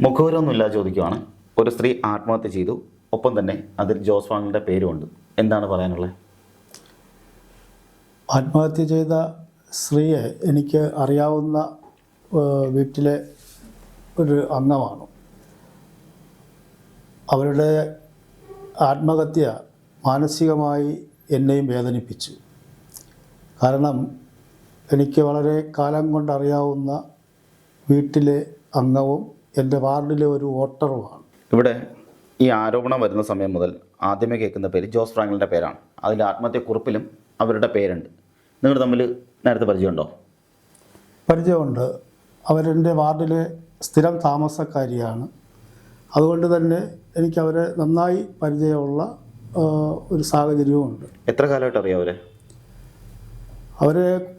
മുഖവരമൊന്നുമില്ല ചോദിക്കുവാണ്. ഒരു സ്ത്രീ ആത്മഹത്യ ചെയ്തു. ഒപ്പം തന്നെ അതിൽ ജോസ് പേരുമുണ്ട്. എന്താണ് പറയാനുള്ളത്? ആത്മഹത്യ ചെയ്ത സ്ത്രീയെ എനിക്ക് അറിയാവുന്ന വീട്ടിലെ ഒരു അംഗമാണ്. അവരുടെ ആത്മഹത്യ മാനസികമായി എന്നെയും വേദനിപ്പിച്ചു. കാരണം എനിക്ക് വളരെ കാലം കൊണ്ടറിയാവുന്ന വീട്ടിലെ അംഗവും എന്റെ വാർഡിലെ ഒരു വോട്ടറുമാണ്. ഇവിടെ ഈ ആരോപണം വരുന്ന സമയം മുതൽ ആദ്യമേ കേൾക്കുന്ന പേര് ജോസ് ഫ്രാങ്കലിന്റെ പേരാണ്. അതിൽ ആത്മഹത്യക്കുറിപ്പിലും അവരുടെ പേരുണ്ട്. നിങ്ങൾ തമ്മിൽ നേരത്തെ പരിചയമുണ്ടോ? പരിചയമുണ്ട്. അവരെന്റെ വാർഡിലെ സ്ഥിരം താമസക്കാരിയാണ്. അതുകൊണ്ട് തന്നെ എനിക്ക് അവരെ നന്നായി പരിചയമുള്ള ഒരു സാഹചര്യവുമുണ്ട്. എത്ര കാലമായിട്ട് അറിയാം അവരെ? അവരെ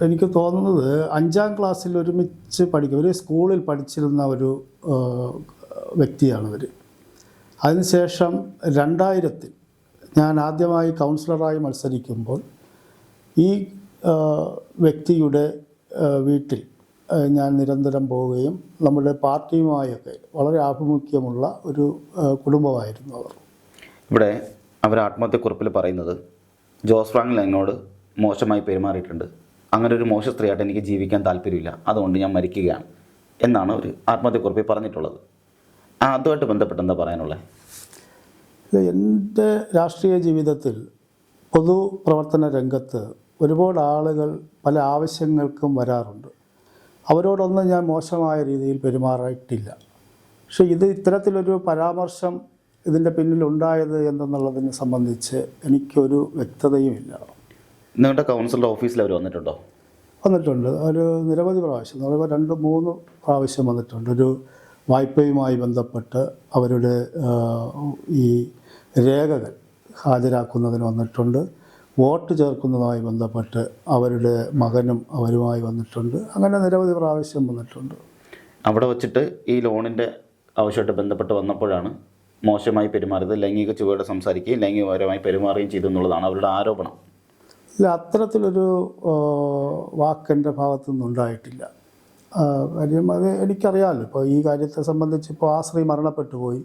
എനിക്ക് തോന്നുന്നത് അഞ്ചാം ക്ലാസ്സിൽ ഒരുമിച്ച് പഠിക്കും ഒരു സ്കൂളിൽ പഠിച്ചിരുന്ന ഒരു വ്യക്തിയാണ് അതിനുശേഷം രണ്ടായിരത്തിൽ ഞാൻ ആദ്യമായി കൗൺസിലറായി മത്സരിക്കുമ്പോൾ ഈ വ്യക്തിയുടെ വീട്ടിൽ ഞാൻ നിരന്തരം പോവുകയും നമ്മുടെ പാർട്ടിയുമായൊക്കെ വളരെ ആഭിമുഖ്യമുള്ള ഒരു കുടുംബമായിരുന്നു അവർ. ഇവിടെ അവർ ആത്മഹത്യക്കുറിപ്പിൽ പറയുന്നത് ജോസ് ഫ്രാങ്കിൽ എന്നോട് മോശമായി പെരുമാറിയിട്ടുണ്ട്. അങ്ങനെ ഒരു മോശ സ്ത്രീയായിട്ട് എനിക്ക് ജീവിക്കാൻ താല്പര്യമില്ല. അതുകൊണ്ട് ഞാൻ മരിക്കുകയാണ് എന്നാണ് ഒരു ആത്മഹത്യക്കുറിപ്പിൽ പറഞ്ഞിട്ടുള്ളത്. അതുമായിട്ട് ബന്ധപ്പെട്ട് എന്താ പറയാനുള്ളത് ഇത് എന്റെ രാഷ്ട്രീയ ജീവിതത്തിൽ പൊതുപ്രവർത്തന രംഗത്ത് ഒരുപാട് ആളുകൾ പല ആവശ്യങ്ങൾക്കും വരാറുണ്ട്. അവരോടൊന്നും ഞാൻ മോശമായ രീതിയിൽ പെരുമാറിയിട്ടില്ല. പക്ഷേ ഇത് ഇത്തരത്തിലൊരു പരാമർശം ഇതിന്റെ പിന്നിലുണ്ടായത് എന്തെന്നുള്ളതിനെ സംബന്ധിച്ച് എനിക്കൊരു വ്യക്തതയുമില്ല. നിങ്ങളുടെ കൗൺസിലർ ഓഫീസിൽ അവർ വന്നിട്ടുണ്ടോ? വന്നിട്ടുണ്ട്. ഒരു നിരവധി പ്രാവശ്യം. എന്ന് പറയുമ്പോൾ രണ്ട് മൂന്ന് പ്രാവശ്യം വന്നിട്ടുണ്ട്. ഒരു വായ്പയുമായി ബന്ധപ്പെട്ട് അവരുടെ ഈ രേഖകൾ ഹാജരാക്കുന്നതിന് വന്നിട്ടുണ്ട്. വോട്ട് ചേർക്കുന്നതുമായി ബന്ധപ്പെട്ട് അവരുടെ മകനും അവരുമായി വന്നിട്ടുണ്ട്. അങ്ങനെ നിരവധി പ്രാവശ്യം വന്നിട്ടുണ്ട്. അവിടെ വച്ചിട്ട് ഈ ലോണിന്റെ ആവശ്യമായിട്ട് ബന്ധപ്പെട്ട് വന്നപ്പോഴാണ് മോശമായി പെരുമാറിയത്. ലൈംഗിക ചുവയോടെ സംസാരിക്കുകയും ലൈംഗികപരമായി പെരുമാറുകയും ചെയ്തു എന്നുള്ളതാണ് അവരുടെ ആരോപണം. ഇല്ല അത്തരത്തിലൊരു വാക്കെന്റെ വാക്ക് ഉണ്ടായിട്ടില്ല ഭാഗത്തു നിന്നുണ്ടായിട്ടില്ല ആ, കാര്യം അത് എനിക്കറിയാമല്ലോ ഇപ്പോൾ ഈ കാര്യത്തെ സംബന്ധിച്ച് ഇപ്പോൾ ആ സ്ത്രീ മരണപ്പെട്ടു പോയി.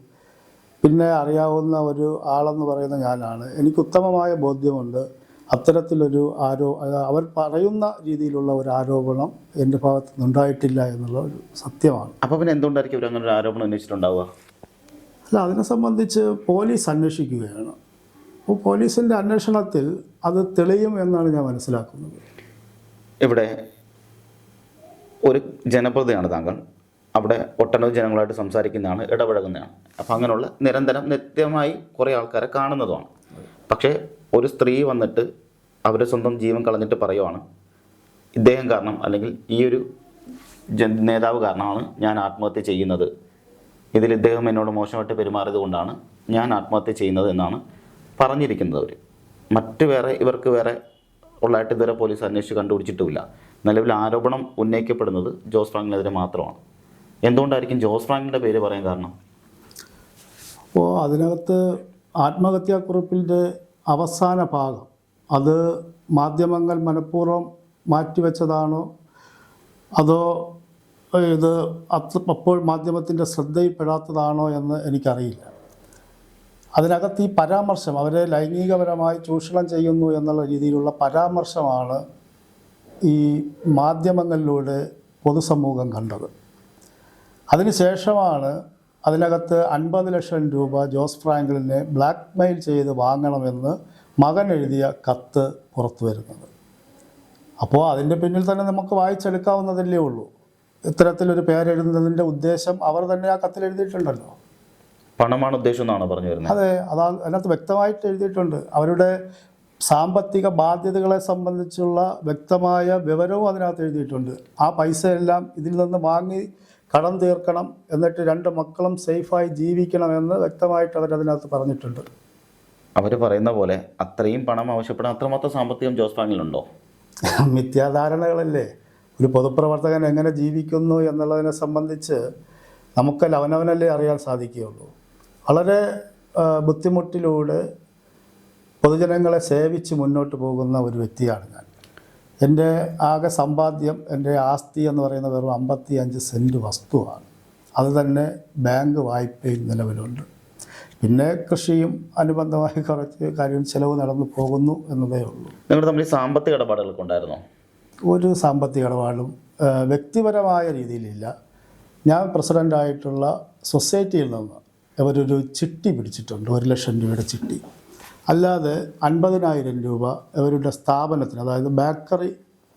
പിന്നെ അറിയാവുന്ന ഒരു ആളെന്ന് പറയുന്ന ഞാനാണ്. എനിക്ക് ഉത്തമമായ ബോധ്യമുണ്ട്. അത്തരത്തിലൊരു ആരോ അവർ പറയുന്ന രീതിയിലുള്ള ഒരു ആരോപണം എന്റെ ഭാഗത്തു നിന്നുണ്ടായിട്ടില്ല എന്നുള്ള ഒരു സത്യമാണ്. അപ്പോൾ പിന്നെ എന്തുകൊണ്ടായിരിക്കും ഇവർ അങ്ങനെ ഒരു ആരോപണം അന്വേഷിച്ചിട്ടുണ്ടാവുക? അല്ല അതിനെ സംബന്ധിച്ച് പോലീസ് അന്വേഷിക്കുകയാണ്. അപ്പോൾ പോലീസിന്റെ അന്വേഷണത്തിൽ അത് തെളിയും എന്നാണ് ഞാൻ മനസ്സിലാക്കുന്നത്. ഇവിടെ ഒരു ജനപ്രതിയാണ് താങ്കൾ. അവിടെ ഒട്ടനവധി ജനങ്ങളായിട്ട് സംസാരിക്കുന്നതാണ് ഇടപഴകുന്നതാണ്. അപ്പം അങ്ങനെയുള്ള നിരന്തരം നിത്യമായി കുറേ ആൾക്കാരെ കാണുന്നതുമാണ്. പക്ഷേ ഒരു സ്ത്രീ വന്നിട്ട് അവർ സ്വന്തം ജീവൻ കളഞ്ഞിട്ട് പറയുവാണ് ഇദ്ദേഹം കാരണം അല്ലെങ്കിൽ ഈ ഒരു നേതാവ് കാരണമാണ് ഞാൻ ആത്മഹത്യ ചെയ്യുന്നത്. ഇതിൽ ഇദ്ദേഹം എന്നോട് മോശമായിട്ട് പെരുമാറിയത് കൊണ്ടാണ് ഞാൻ ആത്മഹത്യ ചെയ്യുന്നത് എന്നാണ് പറഞ്ഞിരിക്കുന്നത് അവർ മറ്റ് വേറെ ഇവർക്ക് വേറെ ഉള്ളതായിട്ട് ഇതുവരെ പോലീസ് അന്വേഷിച്ച് കണ്ടുപിടിച്ചിട്ടുമില്ല. നിലവിൽ ആരോപണം ഉന്നയിക്കപ്പെടുന്നത് ജോസ് ഫ്രാങ്കിനെതിരെ മാത്രമാണ്. എന്തുകൊണ്ടായിരിക്കും ജോസ് ഫ്രാങ്കിന്റെ പേര് പറയാൻ കാരണം? അപ്പോൾ അതിനകത്ത് ആത്മഹത്യാക്കുറിപ്പിന്റെ അവസാന ഭാഗം. അത് മാധ്യമങ്ങൾ മനഃപൂർവം മാറ്റിവെച്ചതാണോ? അതോ ഇത് അപ്പോൾ മാധ്യമത്തിന്റെ ശ്രദ്ധയിൽപ്പെടാത്തതാണോ എന്ന് എനിക്കറിയില്ല. അതിനകത്ത് ഈ പരാമർശം അവരെ ലൈംഗികപരമായി ചൂഷണം ചെയ്യുന്നു എന്നുള്ള രീതിയിലുള്ള പരാമർശമാണ് ഈ മാധ്യമങ്ങളിലൂടെ പൊതുസമൂഹം കണ്ടത്. അതിനുശേഷമാണ് അതിനകത്ത് അൻപത് ലക്ഷം രൂപ ജോസ് ഫ്രാങ്കിളിനെ ബ്ലാക്ക് മെയിൽ ചെയ്ത് വാങ്ങണമെന്ന് മകൻ എഴുതിയ കത്ത് പുറത്തു വരുന്നത്. അപ്പോൾ അതിന്റെ പിന്നിൽ തന്നെ നമുക്ക് വായിച്ചെടുക്കാവുന്നതല്ലേ ഉള്ളൂ. ഇത്തരത്തിലൊരു പേരെഴുതുന്നതിന്റെ ഉദ്ദേശം അവർ തന്നെ ആ കത്തിൽ എഴുതിയിട്ടുണ്ടല്ലോ. പണമാണ് ഉദ്ദേശം എന്നാണ് പറഞ്ഞു വരുന്നത്. അതെ അതാ അതിനകത്ത് വ്യക്തമായിട്ട് എഴുതിയിട്ടുണ്ട്. അവരുടെ സാമ്പത്തിക ബാധ്യതകളെ സംബന്ധിച്ചുള്ള വ്യക്തമായ വിവരവും അതിനകത്ത് എഴുതിയിട്ടുണ്ട്. ആ പൈസയെല്ലാം ഇതിൽ നിന്ന് വാങ്ങി കടം തീർക്കണം എന്നിട്ട് രണ്ട് മക്കളും സേഫായി ജീവിക്കണമെന്ന് വ്യക്തമായിട്ട് അവരതിനകത്ത് പറഞ്ഞിട്ടുണ്ട്. അവർ പറയുന്ന പോലെ അത്രയും പണം ആവശ്യപ്പെടാൻ അത്രമാത്രം സാമ്പത്തികം ജോസ് ഫ്രാങ്കിലുണ്ടോ മിഥ്യാധാരണകളല്ലേ? ഒരു പൊതുപ്രവർത്തകൻ എങ്ങനെ ജീവിക്കുന്നു എന്നുള്ളതിനെ സംബന്ധിച്ച് നമുക്കല്ല അവനവനല്ലേ അറിയാൻ സാധിക്കുകയുള്ളൂ. വളരെ ബുദ്ധിമുട്ടിലൂടെ പൊതുജനങ്ങളെ സേവിച്ച് മുന്നോട്ട് പോകുന്ന ഒരു വ്യക്തിയാണ് ഞാൻ. എന്റെ ആകെ സമ്പാദ്യം എന്റെ ആസ്തി എന്ന് പറയുന്ന വെറും അമ്പത്തി അഞ്ച് സെന്റ് വസ്തുവാണ്. അത് തന്നെ ബാങ്ക് വായ്പയിൽ നിലവിലുണ്ട്. പിന്നെ കൃഷിയും അനുബന്ധമായി കുറച്ച് കാര്യം ചിലവ് നടന്നു പോകുന്നു എന്നതേ ഉള്ളൂ. നിങ്ങൾ തമ്മിൽ സാമ്പത്തിക ഇടപാടുകളൊക്കെ ഉണ്ടായിരുന്നോ? ഒരു സാമ്പത്തിക ഇടപാടും വ്യക്തിപരമായ രീതിയിലില്ല. ഞാൻ പ്രസിഡന്റായിട്ടുള്ള സൊസൈറ്റിയിൽ നിന്ന് അവരൊരു ചിട്ടി പിടിച്ചിട്ടുണ്ട് ഒരു ലക്ഷം രൂപയുടെ ചിട്ടി. അല്ലാതെ അൻപതിനായിരം രൂപ അവരുടെ സ്ഥാപനത്തിന് അതായത് ബേക്കറി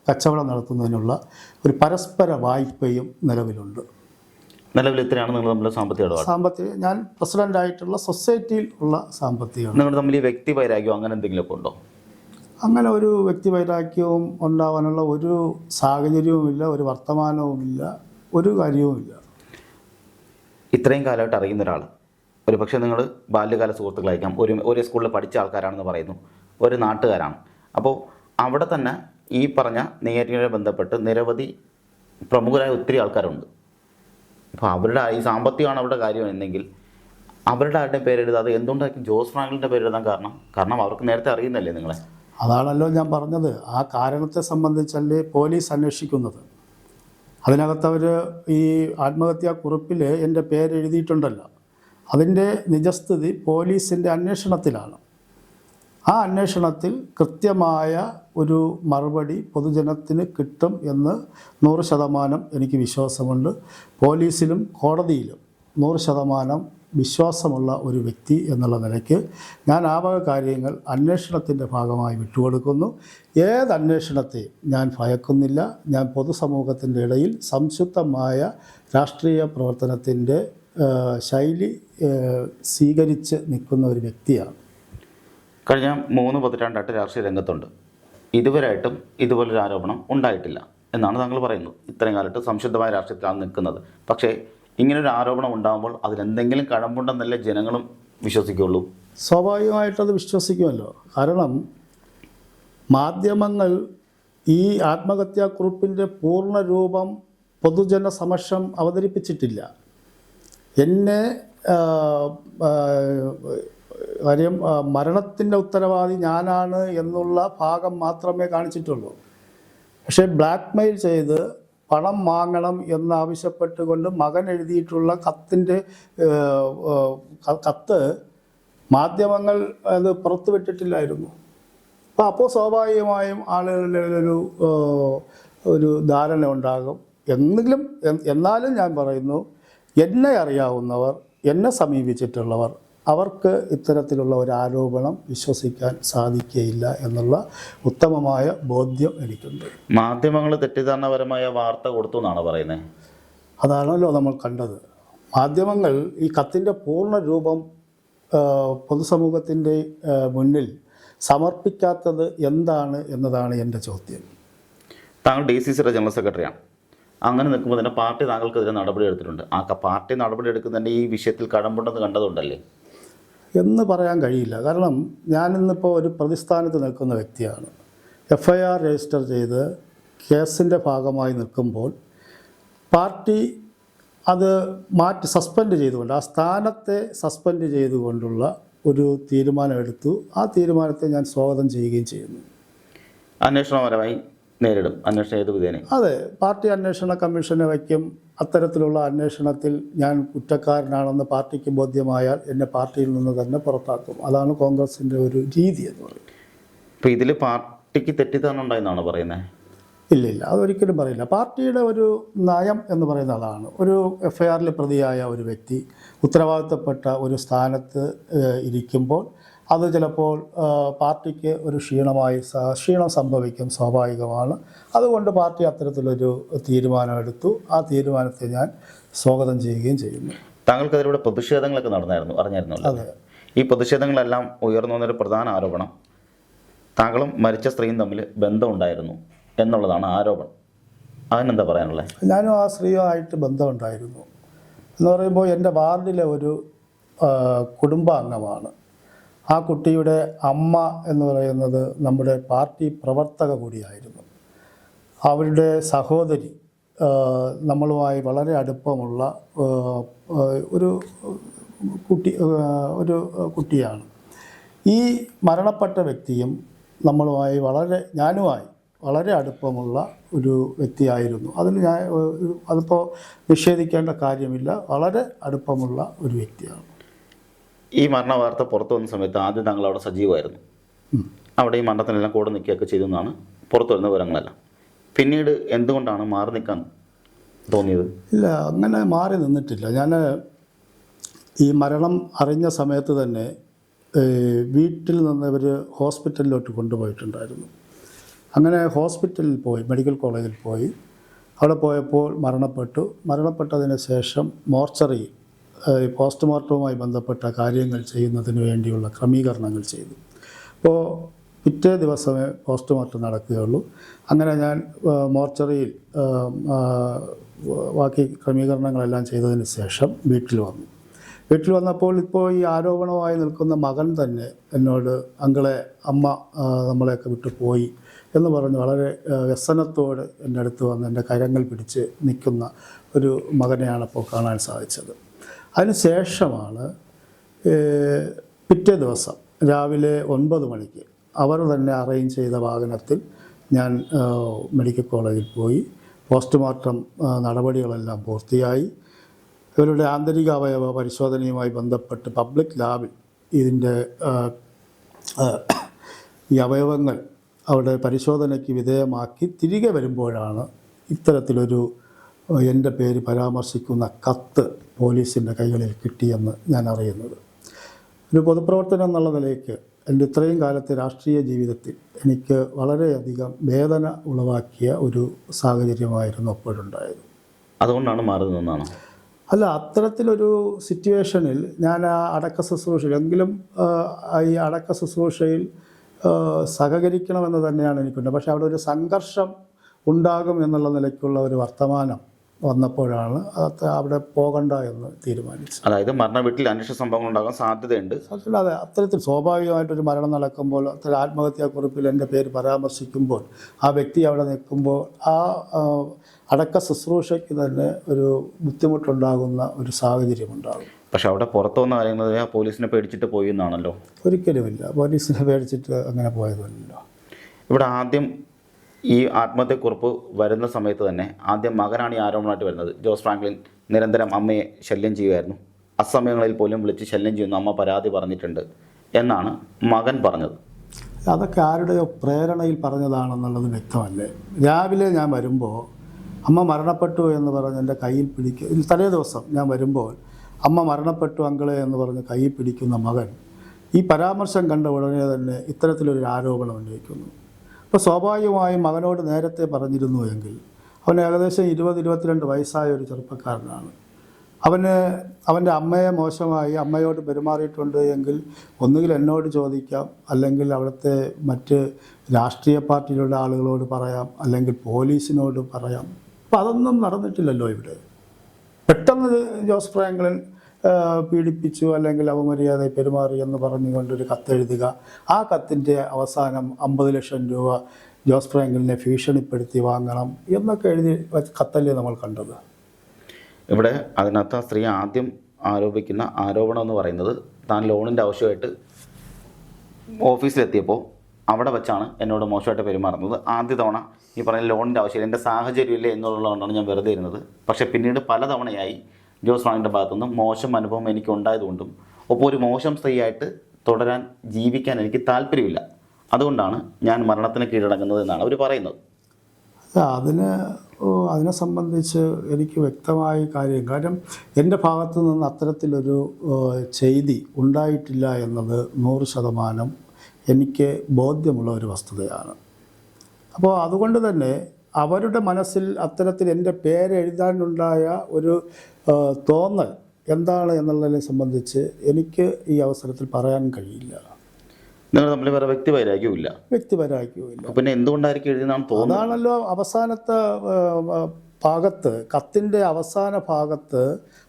കച്ചവടം നടത്തുന്നതിനുള്ള ഒരു പരസ്പര വായ്പയും നിലവിലുണ്ട്. നിലവിൽ എത്രയാണ് നിങ്ങൾ തമ്മിൽ സാമ്പത്തിക സാമ്പത്തിക ഞാൻ പ്രസിഡന്റായിട്ടുള്ള സൊസൈറ്റിയിൽ ഉള്ള സാമ്പത്തിക നിങ്ങൾ തമ്മിൽ ഈ വ്യക്തി വൈരാഗ്യം അങ്ങനെ എന്തെങ്കിലുമൊക്കെ ഉണ്ടോ? അങ്ങനെ ഒരു വ്യക്തി വൈരാഗ്യവും ഉണ്ടാവാനുള്ള ഒരു സാഹചര്യവുമില്ല ഒരു വർത്തമാനവുമില്ല ഒരു കാര്യവുമില്ല. ഇത്രയും കാലമായിട്ട് അറിയുന്ന ഒരാൾ ഒരു പക്ഷേ നിങ്ങൾ ബാല്യകാല സുഹൃത്തുക്കളായിരിക്കാം. ഒരു ഒരേ സ്കൂളിൽ പഠിച്ച ആൾക്കാരാണെന്ന് പറയുന്നു. ഒരു നാട്ടുകാരാണ്. അപ്പോൾ അവിടെ തന്നെ ഈ പറഞ്ഞ നെയ്യാറ്റിനെ ബന്ധപ്പെട്ട് നിരവധി പ്രമുഖരായ ഒത്തിരി ആൾക്കാരുണ്ട്. അപ്പോൾ അവരുടെ ഈ സാമ്പത്തികമാണ് അവരുടെ കാര്യം എന്നെങ്കിൽ അവരുടെ ആരുടെയും പേരെഴുതാതെ എന്തുകൊണ്ടായിരിക്കും ജോസ് ഫ്രാങ്കിളിന്റെ പേരെഴുതാൻ കാരണം? കാരണം അവർക്ക് നേരത്തെ അറിയുന്നല്ലേ നിങ്ങളെ? അതാണല്ലോ ഞാൻ പറഞ്ഞത്. ആ കാരണത്തെ സംബന്ധിച്ചല്ലേ പോലീസ് അന്വേഷിക്കുന്നത്. അതിനകത്ത് അവർ ഈ ആത്മഹത്യാ കുറിപ്പിൽ എന്റെ പേര് എഴുതിയിട്ടുണ്ടല്ലോ അതിന്റെ നിജസ്ഥിതി പോലീസിന്റെ അന്വേഷണത്തിലാണ്. ആ അന്വേഷണത്തിൽ കൃത്യമായ ഒരു മറുപടി പൊതുജനത്തിന് കിട്ടും എന്ന് നൂറ് ശതമാനം എനിക്ക് വിശ്വാസമുണ്ട്. പോലീസിലും കോടതിയിലും നൂറ് ശതമാനം വിശ്വാസമുള്ള ഒരു വ്യക്തി എന്നുള്ള നിലയ്ക്ക് ഞാൻ ആ വക കാര്യങ്ങൾ അന്വേഷണത്തിന്റെ ഭാഗമായി വിട്ടുകൊടുക്കുന്നു. ഏത് അന്വേഷണത്തെയും ഞാൻ ഭയക്കുന്നില്ല. ഞാൻ പൊതുസമൂഹത്തിന്റെ ഇടയിൽ സംശുദ്ധമായ രാഷ്ട്രീയ പ്രവർത്തനത്തിന്റെ ശൈലി സ്വീകരിച്ച് നിൽക്കുന്ന ഒരു വ്യക്തിയാണ്. കഴിഞ്ഞ മൂന്ന് പതിറ്റാണ്ടായിട്ട് രാഷ്ട്രീയ രംഗത്തുണ്ട്. ഇതുവരെയായിട്ടും ഇതുപോലൊരു ആരോപണം ഉണ്ടായിട്ടില്ല എന്നാണ് താങ്കൾ പറയുന്നത്. ഇത്രയും കാലത്ത് സംശുദ്ധമായ രാഷ്ട്രീയത്തിലാണ് നിൽക്കുന്നത്. പക്ഷേ ഇങ്ങനൊരു ആരോപണം ഉണ്ടാകുമ്പോൾ അതിലെന്തെങ്കിലും കഴമ്പുണ്ടെന്നല്ലേ ജനങ്ങളും വിശ്വസിക്കുള്ളൂ. സ്വാഭാവികമായിട്ടത് വിശ്വസിക്കുമല്ലോ. കാരണം മാധ്യമങ്ങൾ ഈ ആത്മഹത്യാക്കുറിപ്പിന്റെ പൂർണ രൂപം പൊതുജന സമക്ഷം അവതരിപ്പിച്ചിട്ടില്ല. എന്നെ കാര്യം മരണത്തിന്റെ ഉത്തരവാദി ഞാനാണ് എന്നുള്ള ഭാഗം മാത്രമേ കാണിച്ചിട്ടുള്ളൂ. പക്ഷേ ബ്ലാക്ക് മെയിൽ ചെയ്ത് പണം വാങ്ങണം എന്നാവശ്യപ്പെട്ടുകൊണ്ട് മകൻ എഴുതിയിട്ടുള്ള കത്തിന്റെ കത്ത് മാധ്യമങ്ങൾ അത് പുറത്തുവിട്ടിട്ടില്ലായിരുന്നു അപ്പോൾ അപ്പോൾ സ്വാഭാവികമായും ആളുകളിൽ ഒരു ധാരണ ഉണ്ടാകും. എന്നെങ്കിലും എന്നാലും ഞാൻ പറയുന്നു എന്നെ അറിയാവുന്നവർ എന്നെ സമീപിച്ചിട്ടുള്ളവർ അവർക്ക് ഇത്തരത്തിലുള്ള ഒരു ആരോപണം വിശ്വസിക്കാൻ സാധിക്കുകയില്ല എന്നുള്ള ഉത്തമമായ ബോധ്യം എനിക്കുണ്ട്. മാധ്യമങ്ങൾ തെറ്റിദ്ധാരണപരമായ വാർത്ത കൊടുത്തു എന്നാണ് പറയുന്നത് അതാണല്ലോ നമ്മൾ കണ്ടത്. മാധ്യമങ്ങൾ ഈ കത്തിന്റെ പൂർണ രൂപം പൊതുസമൂഹത്തിന്റെ മുന്നിൽ സമർപ്പിക്കാത്തത് എന്താണ് എന്നതാണ് എന്റെ ചോദ്യം. താങ്കൾ ഡി സി സിയുടെ ജനറൽ സെക്രട്ടറിയാണ്. അങ്ങനെ നിൽക്കുമ്പോൾ തന്നെ പാർട്ടി താങ്കൾക്കെതിരെ നടപടി എടുത്തിട്ടുണ്ട്. ആ പാർട്ടി നടപടി എടുക്കുന്നതിന്റെ ഈ വിഷയത്തിൽ കടമ്പുണ്ടെന്ന് കണ്ടതുകൊണ്ടല്ലേ എന്ന് പറയാൻ കഴിയില്ല. കാരണം ഞാനിന്നിപ്പോൾ ഒരു പ്രതിസ്ഥാനത്ത് നിൽക്കുന്ന വ്യക്തിയാണ്. എഫ് ഐ ആർ രജിസ്റ്റർ ചെയ്ത് കേസിന്റെ ഭാഗമായി നിൽക്കുമ്പോൾ പാർട്ടി അത് മാറ്റി സസ്പെൻഡ് ചെയ്തുകൊണ്ട് ആ സ്ഥാനത്തെ സസ്പെൻഡ് ചെയ്തുകൊണ്ടുള്ള ഒരു തീരുമാനമെടുത്തു. ആ തീരുമാനത്തെ ഞാൻ സ്വാഗതം ചെയ്യുകയും ചെയ്യുന്നു. അന്വേഷണപരമായി നേരിടും അന്വേഷണം ഏത് വിധേന? അതെ പാർട്ടി അന്വേഷണ കമ്മീഷനെ വയ്ക്കും. അത്തരത്തിലുള്ള അന്വേഷണത്തിൽ ഞാൻ കുറ്റക്കാരനാണെന്ന് പാർട്ടിക്ക് ബോധ്യമായാൽ എന്നെ പാർട്ടിയിൽ നിന്ന് തന്നെ പുറത്താക്കും. അതാണ് കോൺഗ്രസിന്റെ ഒരു രീതി എന്ന് പറയുന്നത്. അപ്പോൾ ഇതിൽ പാർട്ടിക്ക് തെറ്റിദ്ധാരണ ഉണ്ടായെന്നാണ് പറയുന്നത്? ഇല്ല ഇല്ല അതൊരിക്കലും പറയില്ല. പാർട്ടിയുടെ ഒരു നയം എന്ന് പറയുന്ന അതാണ് ഒരു എഫ് ഐ ആറിലെ പ്രതിയായ ഒരു വ്യക്തി ഉത്തരവാദിത്തപ്പെട്ട ഒരു സ്ഥാനത്ത് ഇരിക്കുമ്പോൾ അത് ചിലപ്പോൾ പാർട്ടിക്ക് ഒരു ക്ഷീണമായി ക്ഷീണം സംഭവിക്കും സ്വാഭാവികമാണ്. അതുകൊണ്ട് പാർട്ടി അത്തരത്തിലൊരു തീരുമാനമെടുത്തു. ആ തീരുമാനത്തെ ഞാൻ സ്വാഗതം ചെയ്യുകയും ചെയ്യുന്നു. താങ്കൾക്കെതിരെ പ്രതിഷേധങ്ങളൊക്കെ നടന്നായിരുന്നു അറിഞ്ഞായിരുന്നു അതെ. ഈ പ്രതിഷേധങ്ങളെല്ലാം ഉയർന്നു വന്നൊരു പ്രധാന ആരോപണം താങ്കളും മരിച്ച സ്ത്രീയും തമ്മിൽ ബന്ധമുണ്ടായിരുന്നു എന്നുള്ളതാണ് ആരോപണം. അതിനെന്താ പറയാനുള്ളത് ഞാനും ആ സ്ത്രീയുമായിട്ട് ബന്ധമുണ്ടായിരുന്നു. എന്ന് പറയുമ്പോൾ എന്റെ വാർഡിലെ ഒരു കുടുംബാംഗമാണ്. ആ കുട്ടിയുടെ അമ്മ എന്ന് പറയുന്നത് നമ്മുടെ പാർട്ടി പ്രവർത്തക കൂടിയായിരുന്നു. അവരുടെ സഹോദരി നമ്മളുമായി വളരെ അടുപ്പമുള്ള ഒരു കുട്ടി ഒരു കുട്ടിയാണ്. ഈ മരണപ്പെട്ട വ്യക്തിയും നമ്മളുമായി വളരെ ഞാനുമായി വളരെ അടുപ്പമുള്ള ഒരു വ്യക്തിയായിരുന്നു. അതിന് ഞാൻ അതിപ്പോൾ നിഷേധിക്കേണ്ട കാര്യമില്ല. വളരെ അടുപ്പമുള്ള ഒരു വ്യക്തിയാണ്. ഈ മരണ വാർത്ത പുറത്തു വന്ന സമയത്ത് ആദ്യം താങ്കൾ അവിടെ സജീവമായിരുന്നു അവിടെ ഈ മരണത്തിനെല്ലാം കൂടെ നിൽക്കുകയൊക്കെ ചെയ്തെന്നാണ് പുറത്തു വരുന്ന വിവരങ്ങളെല്ലാം. പിന്നീട് എന്തുകൊണ്ടാണ് മാറി നിൽക്കാൻ തോന്നിയത്? ഇല്ല അങ്ങനെ മാറി നിന്നിട്ടില്ല. ഞാൻ ഈ മരണം അറിഞ്ഞ സമയത്ത് തന്നെ വീട്ടിൽ നിന്ന് ഇവർ ഹോസ്പിറ്റലിലോട്ട് കൊണ്ടുപോയിട്ടുണ്ടായിരുന്നു. അങ്ങനെ ഹോസ്പിറ്റലിൽ പോയി മെഡിക്കൽ കോളേജിൽ പോയി. അവിടെ പോയപ്പോൾ മരണപ്പെട്ടു. മരണപ്പെട്ടതിന് ശേഷം മോർച്ചറി ഏഹ്, പോസ്റ്റ്മോർട്ടവുമായി ബന്ധപ്പെട്ട കാര്യങ്ങൾ ചെയ്യുന്നതിന് വേണ്ടിയുള്ള ക്രമീകരണങ്ങൾ ചെയ്തു. അപ്പോൾ പിറ്റേ ദിവസമേ പോസ്റ്റ്മോർട്ടം നടക്കുകയുള്ളൂ. അങ്ങനെ ഞാൻ മോർച്ചറിയിൽ ബാക്കി ക്രമീകരണങ്ങളെല്ലാം ചെയ്തതിന് ശേഷം വീട്ടിൽ വന്നു. വീട്ടിൽ വന്നപ്പോൾ ഇപ്പോൾ ഈ ആരോപണമായി നിൽക്കുന്ന മകൻ തന്നെ എന്നോട് അങ്കളെ അമ്മ നമ്മളെയൊക്കെ വിട്ടു പോയി എന്ന് പറഞ്ഞ് വളരെ വ്യസനത്തോട് എന്റെ അടുത്ത് വന്ന് എന്റെ കരങ്ങൾ പിടിച്ച് നിൽക്കുന്ന ഒരു മകനെയാണ് അപ്പോൾ കാണാൻ സാധിച്ചത്. അതിന് ശേഷമാണ് പിറ്റേ ദിവസം രാവിലെ ഒൻപത് മണിക്ക് അവർ തന്നെ അറേഞ്ച് ചെയ്ത വാഹനത്തിൽ ഞാൻ മെഡിക്കൽ കോളേജിൽ പോയി. പോസ്റ്റ്മോർട്ടം നടപടികളെല്ലാം പൂർത്തിയായി. ഇവരുടെ ആന്തരിക അവയവ പരിശോധനയുമായി ബന്ധപ്പെട്ട് പബ്ലിക് ലാബിൽ ഇതിന്റെ ഈ അവയവങ്ങൾ അവിടെ പരിശോധനയ്ക്ക് വിധേയമാക്കി തിരികെ വരുമ്പോഴാണ് ഇത്തരത്തിലൊരു എന്റെ പേര് പരാമർശിക്കുന്ന കത്ത് പോലീസിന്റെ കൈകളിൽ കിട്ടിയെന്ന് ഞാൻ അറിയുന്നത്. ഒരു പൊതുപ്രവർത്തനം എന്നുള്ള നിലയ്ക്ക് എന്റെ ഇത്രയും കാലത്തെ രാഷ്ട്രീയ ജീവിതത്തിൽ എനിക്ക് വളരെയധികം വേദന ഉളവാക്കിയ ഒരു സാഹചര്യമായിരുന്നു അപ്പോഴുണ്ടായത്. അതുകൊണ്ടാണ് മാറി നിന്നതാണ് അല്ല അത്തരത്തിലൊരു സിറ്റുവേഷനിൽ ഞാൻ ആ അടക്ക ശുശ്രൂഷ എങ്കിലും ഈ അടക്ക ശുശ്രൂഷയിൽ സഹകരിക്കണമെന്ന് തന്നെയാണ് എനിക്കുണ്ട്. പക്ഷേ അവിടെ ഒരു സംഘർഷം ഉണ്ടാകും എന്നുള്ള നിലയ്ക്കുള്ള ഒരു വർത്തമാനം വന്നപ്പോഴാണ് അത് അവിടെ പോകണ്ട എന്ന് തീരുമാനിച്ചത്. അതായത് മരണ വീട്ടിൽ അന്വേഷണ സംഭവങ്ങൾ ഉണ്ടാകാൻ സാധ്യതയുണ്ട്. അതെ അത്തരത്തിൽ സ്വാഭാവികമായിട്ടൊരു മരണം നടക്കുമ്പോൾ അത്തരം ആത്മഹത്യാക്കുറിപ്പിൽ എന്റെ പേര് പരാമർശിക്കുമ്പോൾ ആ വ്യക്തി അവിടെ നിൽക്കുമ്പോൾ ആ അടക്ക ശുശ്രൂഷയ്ക്ക് തന്നെ ഒരു ബുദ്ധിമുട്ടുണ്ടാകുന്ന ഒരു സാഹചര്യം ഉണ്ടാകും. പക്ഷെ അവിടെ പുറത്തു വന്ന കാര്യങ്ങൾ ആ പോലീസിനെ പേടിച്ചിട്ട് പോയി എന്നാണല്ലോ? ഒരിക്കലുമില്ല. പോലീസിനെ പേടിച്ചിട്ട് അങ്ങനെ പോയതല്ലോ. ഇവിടെ ആദ്യം ഈ ആത്മഹത്യക്കുറിപ്പ് വരുന്ന സമയത്ത് തന്നെ ആദ്യം മകനാണ് ഈ ആരോപണമായിട്ട് വരുന്നത്. ജോസ് ഫ്രാങ്ക്ലിൻ നിരന്തരം അമ്മയെ ശല്യം ചെയ്യുമായിരുന്നു അസമയങ്ങളിൽ പോലും വിളിച്ച് ശല്യം ചെയ്യുന്നു. അമ്മ പരാതി പറഞ്ഞിട്ടുണ്ട് എന്നാണ് മകൻ പറഞ്ഞത്. അതൊക്കെ ആരുടെ പ്രേരണയിൽ പറഞ്ഞതാണെന്നുള്ളത് വ്യക്തമല്ലേ? രാവിലെ ഞാൻ വരുമ്പോൾ അമ്മ മരണപ്പെട്ടു എന്ന് പറഞ്ഞ് എന്റെ കയ്യിൽ പിടിക്കുക തലേ ദിവസം ഞാൻ വരുമ്പോൾ അമ്മ മരണപ്പെട്ടു അങ്കളെ എന്ന് പറഞ്ഞ് കയ്യിൽ പിടിക്കുന്ന മകൻ ഈ പരാമർശം കണ്ട ഉടനെ തന്നെ ഇത്തരത്തിലൊരു ആരോപണം ഉന്നയിക്കുന്നു. അപ്പോൾ സ്വാഭാവികമായും മകനോട് നേരത്തെ പറഞ്ഞിരുന്നു എങ്കിൽ അവൻ ഏകദേശം ഇരുപത് ഇരുപത്തിരണ്ട് വയസ്സായ ഒരു ചെറുപ്പക്കാരനാണ്. അവന് അവന്റെ അമ്മയെ മോശമായി അമ്മയോട് പെരുമാറിയിട്ടുണ്ട് എങ്കിൽ ഒന്നുകിൽ എന്നോട് ചോദിക്കാം അല്ലെങ്കിൽ അവിടുത്തെ മറ്റ് രാഷ്ട്രീയ പാർട്ടിയിലുള്ള ആളുകളോട് പറയാം അല്ലെങ്കിൽ പോലീസിനോട് പറയാം. അപ്പം അതൊന്നും നടന്നിട്ടില്ലല്ലോ ഇവിടെ. പെട്ടെന്ന് ജോസ് ഫ്രാങ്ക്ലിൻ പീഡിപ്പിച്ചു അല്ലെങ്കിൽ അവമര്യാദ പെരുമാറി എന്ന് പറഞ്ഞുകൊണ്ടൊരു കത്തെഴുതുക ആ കത്തിന്റെ അവസാനം അമ്പത് ലക്ഷം രൂപ ജോസ് ഫ്രാങ്കലിനെ ഭീഷണിപ്പെടുത്തി വാങ്ങണം എന്നൊക്കെ എഴുതി കത്തല്ലേ നമ്മൾ കണ്ടത്. ഇവിടെ അതിനകത്ത് ആ സ്ത്രീ ആദ്യം ആരോപിക്കുന്ന ആരോപണം എന്ന് പറയുന്നത് താൻ ലോണിന്റെ ആവശ്യമായിട്ട് ഓഫീസിലെത്തിയപ്പോൾ അവിടെ വെച്ചാണ് എന്നോട് മോശമായിട്ട് പെരുമാറുന്നത്. ആദ്യ തവണ ഈ പറഞ്ഞ ലോണിന്റെ ആവശ്യമില്ല എന്റെ സാഹചര്യമില്ല എന്നുള്ളതുകൊണ്ടാണ് ഞാൻ വെറുതെ ഇരുന്നത്. പക്ഷേ പിന്നീട് പലതവണയായി ജോസ് ഫ്രാങ്കിന്റെ ഭാഗത്തുനിന്നും മോശം അനുഭവം എനിക്ക് ഉണ്ടായതുകൊണ്ടും ഒപ്പം ഒരു മോശം സ്ത്രീയായിട്ട് തുടരാൻ ജീവിക്കാൻ എനിക്ക് താല്പര്യമില്ല. അതുകൊണ്ടാണ് ഞാൻ മരണത്തിന് കീഴടങ്ങുന്നത് എന്നാണ് അവർ പറയുന്നത്. അതിന് അതിനെ സംബന്ധിച്ച് എനിക്ക് വ്യക്തമായ കാര്യം. കാര്യം എന്റെ ഭാഗത്തു നിന്ന് അത്തരത്തിലൊരു ചെയ്തി ഉണ്ടായിട്ടില്ല എന്നത് നൂറ് ശതമാനം എനിക്ക് ബോധ്യമുള്ള ഒരു വസ്തുതയാണ്. അപ്പോൾ അതുകൊണ്ട് തന്നെ അവരുടെ മനസ്സിൽ അത്തരത്തിൽ എന്റെ പേരെഴുതാനുണ്ടായ ഒരു തോന്നൽ എന്താണ് എന്നുള്ളതിനെ സംബന്ധിച്ച് എനിക്ക് ഈ അവസരത്തിൽ പറയാൻ കഴിയില്ല. നിങ്ങൾ തമ്മിൽ വേറെ വ്യക്തി അപ്പോൾ പിന്നെ എന്തുകൊണ്ടായിരിക്കും തോന്നുന്നത്? അതാണല്ലോ അവസാനത്തെ ഭാഗത്ത് കത്തിന്റെ അവസാന ഭാഗത്ത്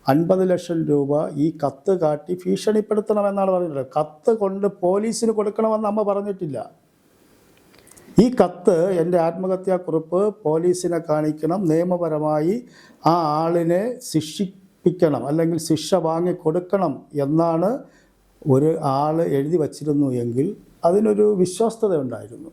അൻപത് ലക്ഷം രൂപ ഈ കത്ത് കാട്ടി ഭീഷണിപ്പെടുത്തണമെന്നാണ് പറഞ്ഞിട്ടുള്ളത്. കത്ത് കൊണ്ട് പോലീസിന് കൊടുക്കണമെന്ന് അമ്മ പറഞ്ഞിട്ടില്ല. ഈ കത്ത് എന്റെ ആത്മഹത്യാക്കുറിപ്പ് പോലീസിനെ കാണിക്കണം. നിയമപരമായി ആ ആളിനെ ശിക്ഷിപ്പിക്കണം അല്ലെങ്കിൽ ശിക്ഷ വാങ്ങി കൊടുക്കണം എന്നാണ് ഒരു ആൾ എഴുതി വച്ചിരുന്നു എങ്കിൽ അതിനൊരു വിശ്വസ്തത ഉണ്ടായിരുന്നു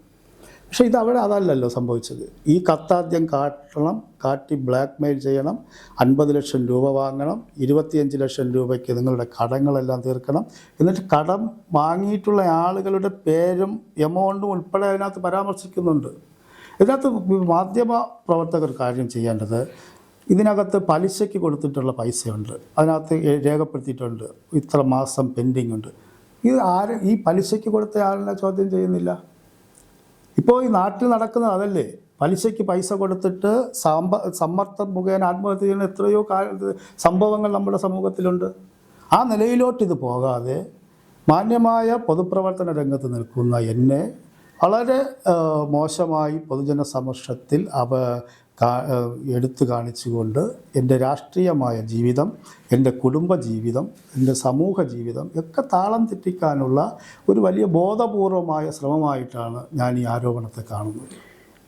പക്ഷേ ഇത് അവിടെ അതല്ലല്ലോ സംഭവിച്ചത്. ഈ കത്താദ്യം കാട്ടണം കാട്ടി ബ്ലാക്ക് മെയിൽ ചെയ്യണം അൻപത് ലക്ഷം രൂപ വാങ്ങണം ഇരുപത്തിയഞ്ച് ലക്ഷം രൂപയ്ക്ക് നിങ്ങളുടെ കടങ്ങളെല്ലാം തീർക്കണം. എന്നിട്ട് കടം വാങ്ങിയിട്ടുള്ള ആളുകളുടെ പേരും എമൗണ്ടും ഉൾപ്പെടെ അതിനകത്ത് പരാമർശിക്കുന്നുണ്ട്. ഇതിനകത്ത് മാധ്യമ പ്രവർത്തകർ കാര്യം ചെയ്യേണ്ടത് ഇതിനകത്ത് പലിശയ്ക്ക് കൊടുത്തിട്ടുള്ള പൈസയുണ്ട്. അതിനകത്ത് രേഖപ്പെടുത്തിയിട്ടുണ്ട്. ഇത്ര മാസം പെൻഡിങ് ഉണ്ട്. ഇത് ആര് ഈ പലിശയ്ക്ക് കൊടുത്ത ആളിനെ ചോദ്യം ചെയ്യുന്നില്ല? ഇപ്പോൾ ഈ നാട്ടിൽ നടക്കുന്നത് അതല്ലേ? പലിശയ്ക്ക് പൈസ കൊടുത്തിട്ട് സാമ്പ സമ്മർദ്ദം മുഖേന ആത്മഹത്യ ചെയ്യുന്ന എത്രയോ സംഭവങ്ങൾ നമ്മുടെ സമൂഹത്തിലുണ്ട്. ആ നിലയിലോട്ട് ഇത് പോകാതെ മാന്യമായ പൊതുപ്രവർത്തന രംഗത്ത് നിൽക്കുന്ന എന്നെ വളരെ മോശമായി പൊതുജന സമക്ഷത്തിൽ അവ എടുത്തു കാണിച്ചുകൊണ്ട് എന്റെ രാഷ്ട്രീയമായ ജീവിതം എന്റെ കുടുംബ ജീവിതം എന്റെ സമൂഹ ജീവിതം ഒക്കെ താളം തെറ്റിക്കാനുള്ള ഒരു വലിയ ബോധപൂർവമായ ശ്രമമായിട്ടാണ് ഞാൻ ഈ ആരോപണത്തെ കാണുന്നത്.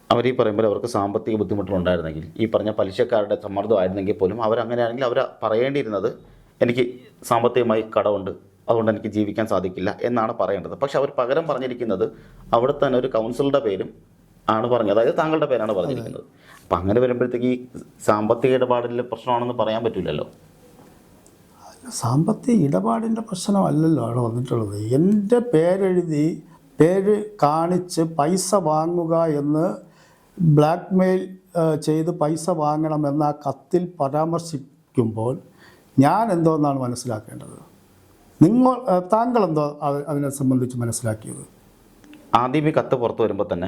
അവർ ഈ പറയുമ്പോൾ അവർക്ക് സാമ്പത്തിക ബുദ്ധിമുട്ടുകളുണ്ടായിരുന്നെങ്കിൽ ഈ പറഞ്ഞ പലിശക്കാരുടെ സമ്മർദ്ദമായിരുന്നെങ്കിൽ പോലും അവരങ്ങനെയാണെങ്കിൽ അവർ പറയേണ്ടിയിരുന്നത് എനിക്ക് സാമ്പത്തികമായി കടമുണ്ട് അതുകൊണ്ട് എനിക്ക് ജീവിക്കാൻ സാധിക്കില്ല എന്നാണ് പറയേണ്ടത്. പക്ഷെ അവർ പകരം പറഞ്ഞിരിക്കുന്നത് അവിടെ തന്നെ ഒരു കൗൺസിലറുടെ പേരും ആണ് പറഞ്ഞത്. അതായത് താങ്കളുടെ പേരാണ് പറഞ്ഞിരിക്കുന്നത്. അപ്പം അങ്ങനെ വരുമ്പോഴത്തേക്ക് ഈ സാമ്പത്തിക ഇടപാടിലെ പ്രശ്നമാണെന്ന് പറയാൻ പറ്റില്ലല്ലോ. സാമ്പത്തിക ഇടപാടിന്റെ പ്രശ്നമല്ലല്ലോ അവിടെ വന്നിട്ടുള്ളത്. എന്റെ പേരെഴുതി പേര് കാണിച്ച് പൈസ വാങ്ങുക എന്ന് ബ്ലാക്ക് മെയിൽ ചെയ്ത് പൈസ വാങ്ങണമെന്ന് ആ കത്തിൽ പരാമർശിക്കുമ്പോൾ ഞാൻ എന്തോന്നാണ് മനസ്സിലാക്കേണ്ടത്? നിങ്ങൾ താങ്കൾ എന്തോ അതിനെ സംബന്ധിച്ച് മനസ്സിലാക്കിയത്? ആദ്യം ഈ കത്ത് പുറത്തു വരുമ്പോൾ തന്നെ.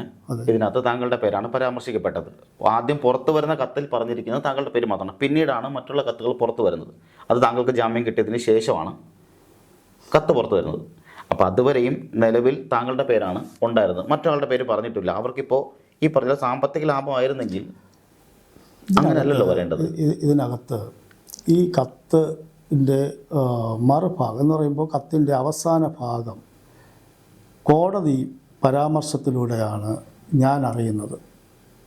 ഇതിനകത്ത് താങ്കളുടെ പേരാണ് പരാമർശിക്കപ്പെട്ടത്. ആദ്യം പുറത്തു വരുന്ന കത്തിൽ പറഞ്ഞിരിക്കുന്നത് താങ്കളുടെ പേര് മാത്രമാണ്. പിന്നീടാണ് മറ്റുള്ള കത്തുകൾ പുറത്തു വരുന്നത്. അത് താങ്കൾക്ക് ജാമ്യം കിട്ടിയതിന് ശേഷമാണ് കത്ത് പുറത്തു വരുന്നത്. അപ്പോൾ അതുവരെയും നിലവിൽ താങ്കളുടെ പേരാണ് ഉണ്ടായിരുന്നത്. മറ്റൊരാളുടെ പേര് പറഞ്ഞിട്ടില്ല. അവർക്കിപ്പോൾ ഈ പറഞ്ഞ സാമ്പത്തിക ലാഭമായിരുന്നെങ്കിൽ അങ്ങനെയല്ലല്ലോ വരേണ്ടത്. ഇതിനകത്ത് ഈ കത്തിന്റെ മറുഭാഗം എന്ന് പറയുമ്പോൾ കത്തിന്റെ അവസാന ഭാഗം കോടതി പരാമർശത്തിലൂടെയാണ് ഞാൻ അറിയുന്നത്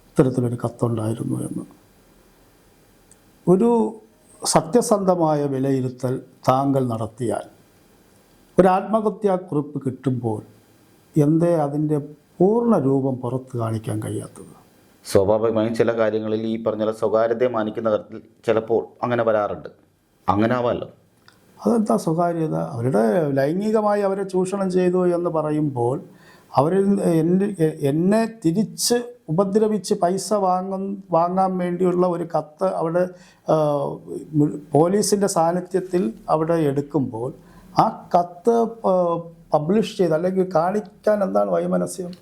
ഇത്തരത്തിലൊരു കത്തുണ്ടായിരുന്നു എന്ന്. ഒരു സത്യസന്ധമായ വിലയിരുത്തൽ താങ്കൾ നടത്തിയാൽ ഒരു ആത്മഹത്യാക്കുറിപ്പ് കിട്ടുമ്പോൾ എന്തേ അതിന്റെ പൂർണ രൂപം പുറത്ത് കാണിക്കാൻ കഴിയാത്തത്? സ്വാഭാവികമായും ചില കാര്യങ്ങളിൽ ഈ പറഞ്ഞ സ്വകാര്യതയെ മാനിക്കുന്ന തരത്തിൽ ചിലപ്പോൾ അങ്ങനെ വരാറുണ്ട്. അങ്ങനെ ആവാമല്ലോ അതെന്താ സ്വകാര്യത? അവരുടെ ലൈംഗികമായി അവരെ ചൂഷണം ചെയ്തു എന്ന് പറയുമ്പോൾ അവരിൽ എന്റെ എന്നെ തിരിച്ച് ഉപദ്രവിച്ച് പൈസ വാങ്ങും വാങ്ങാൻ വേണ്ടിയുള്ള ഒരു കത്ത് അവിടെ പോലീസിന്റെ സാന്നിധ്യത്തിൽ അവിടെ എടുക്കുമ്പോൾ ആ കത്ത് പബ്ലിഷ് ചെയ്ത് അല്ലെങ്കിൽ കാണിക്കാൻ എന്താണ് വൈമനസ്യം?